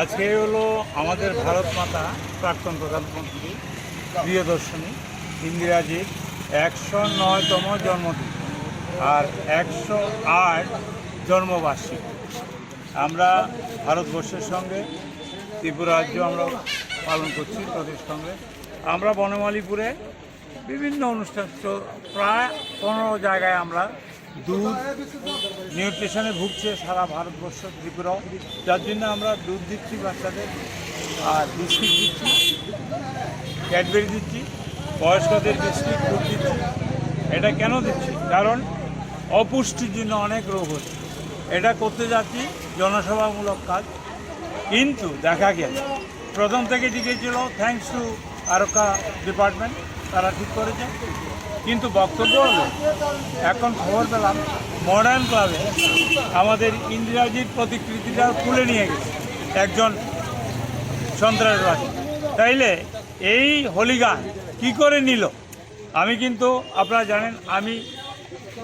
আজকে হলো আমাদের ভারত মাতা প্রাক্তন প্রধানমন্ত্রী, প্রিয়দর্শনী ইন্দিরাজির একশো নয়তম জন্মদিন আর একশো আট জন্মবার্ষিক। আমরা ভারতবর্ষের সঙ্গে, ত্রিপুরা রাজ্য আমরা পালন করছি প্রদেশ কংগ্রেস আমরা বনমালীপুরে বিভিন্ন অনুষ্ঠান প্রায় পনেরো জায়গায় আমরা দুধ নিউট্রিশনে ভুগছে সারা ভারতবর্ষ, ত্রিপুরাও। যার জন্য আমরা দুধ দিচ্ছি বাচ্চাদের, আর বিস্কিট দিচ্ছি, ক্যাডবেরি দিচ্ছি, বয়স্কদের বিস্কিট, দুধ দিচ্ছি। এটা কেন দিচ্ছি? কারণ অপুষ্টির জন্য অনেক রোগ হচ্ছে। এটা করতে যাচ্ছি জনসভামূলক কাজ। কিন্তু দেখা গেল প্রথম থেকে জিজ্ঞেছিল থ্যাঙ্কস টু আরক্ষা ডিপার্টমেন্ট তারা ঠিক করেছে। কিন্তু বক্তব্য হলো, এখন খবর পেলাম মডার্ন ক্লাবে আমাদের ইন্দিরাজির প্রতিকৃতিটা তুলে নিয়ে গেছে, একজন সন্ত্রাসবাদী। তাইলে এই হলিগান কি করে নিল? আমি কিন্তু, আপনারা জানেন, আমি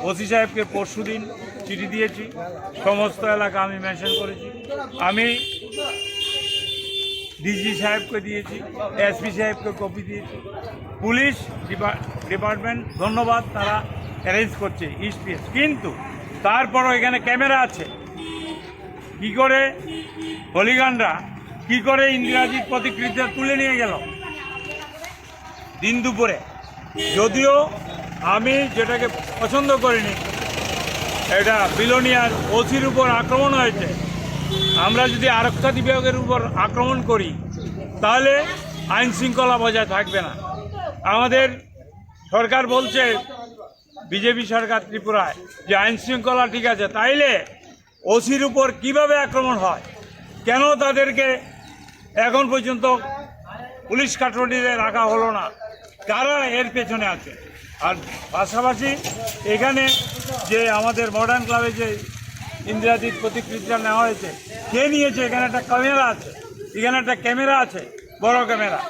ওসি সাহেবকে পরশু দিন চিঠি দিয়েছি, সমস্ত এলাকা আমি মেনশন করেছি। আমি ডিজি সাহেবকে দিয়েছি, এসপি সাহেবকে কপি দিয়েছি। পুলিশ ডিপা- ডিপার্টমেন্ট ধন্যবাদ, তারা অ্যারেঞ্জ করছে ইস্টপিএস কিন্তু তারপরও এখানে ক্যামেরা আছে। কি করে হলিগানরা, কি করে ইন্দিরাজির প্রতিকৃতিটা তুলে নিয়ে গেল? দিন দুপুরে। যদিও আমি যেটাকে পছন্দ করিনি, এটা বিলোনিয়ার ওসির উপর আক্রমণ হয়েছে। আমরা যদি আরক্ষা বিভাগের উপর আক্রমণ করি, তাহলে আইন শৃঙ্খলা বজায় থাকবে না। আমাদের সরকার বলছে, বিজেপি সরকার ত্রিপুরায়, যে আইন শৃঙ্খলা ঠিক আছে, তাইলে ওসির উপর কীভাবে আক্রমণ হয়? কেন তাদেরকে এখন পর্যন্ত পুলিশ কাটরিতে রাখা হলো না? কারা এর পেছনে আছে? আর পাশাপাশি এখানে যে আমাদের মডার্ন ক্লাবে যে ইন্দিরাজির প্রতিকৃতিটা নেওয়া হয়েছে। কে নিয়েছে? এখানে একটা ক্যামেরা আছে। এখানে একটা ক্যামেরা আছে, বড় ক্যামেরা।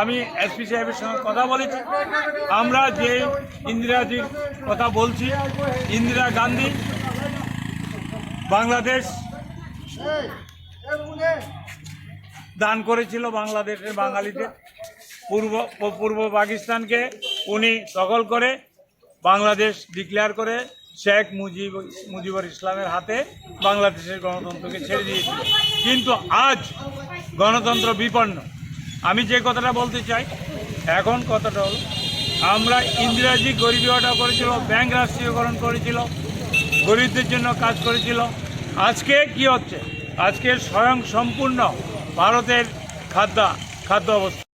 আমি এসপি সাহেবের সঙ্গে কথা বলেছি। আমরা যে ইন্দিরাজির কথা বলছি, ইন্দিরা গান্ধী, বাংলাদেশ দান করেছিল বাংলাদেশের বাঙালিদের। পূর্ব পূর্ব পাকিস্তানকে উনি দখল করে বাংলাদেশ ডিক্লেয়ার করে শেখ মুজিব মুজিবুর ইসলামের হাতে বাংলাদেশের গণতন্ত্রকে ছেড়ে দিয়েছিল কিন্তু আজ গণতন্ত্র বিপন্ন। আমি যে কথাটা বলতে চাই, এখন কথাটা হলো, আমরা ইন্দিরাজি গরিবী হটাও করেছিল, ব্যাংক রাষ্ট্রীয়করণ করেছিল, গরিবদের জন্য কাজ করেছিল। আজকে কি হচ্ছে? আজকে স্বয়ং সম্পূর্ণ ভারতের খাদ্য খাদ্য অবস্থা